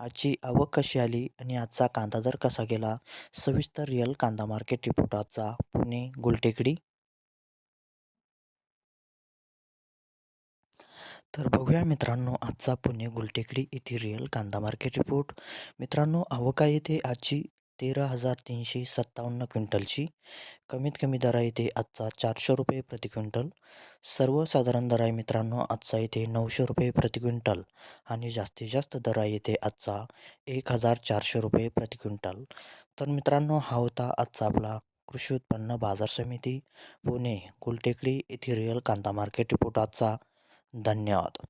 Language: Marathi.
आजची आवक कशी आली आणि आजचा कांदा दर कसा गेला? सविस्तर रिअल कांदा मार्केट रिपोर्ट आजचा. पुणे गुलटेकडी. तर बघूया मित्रांनो आजचा पुणे गुलटेकडी येथील रिअल कांदा मार्केट रिपोर्ट मित्रांनो आवक आहे ते आजची. तेरा हजार तीनशे सत्तावन्न क्विंटलची. कमीत कमी दर आहे ते आजचा चारशे रुपये प्रति क्विंटल. सर्वसाधारण दर आहे मित्रांनो आजचा इथे नऊशे रुपये प्रति क्विंटल आणि जास्तीत जास्त दर आहे ते आजचा एक हजार चारशे रुपये प्रति क्विंटल. तर मित्रांनो हा होता आजचा आपला कृषी उत्पन्न बाजार समिती पुणे कुलटेकडी येथे रिअल कांदा मार्केट रिपोर्ट आजचा. धन्यवाद.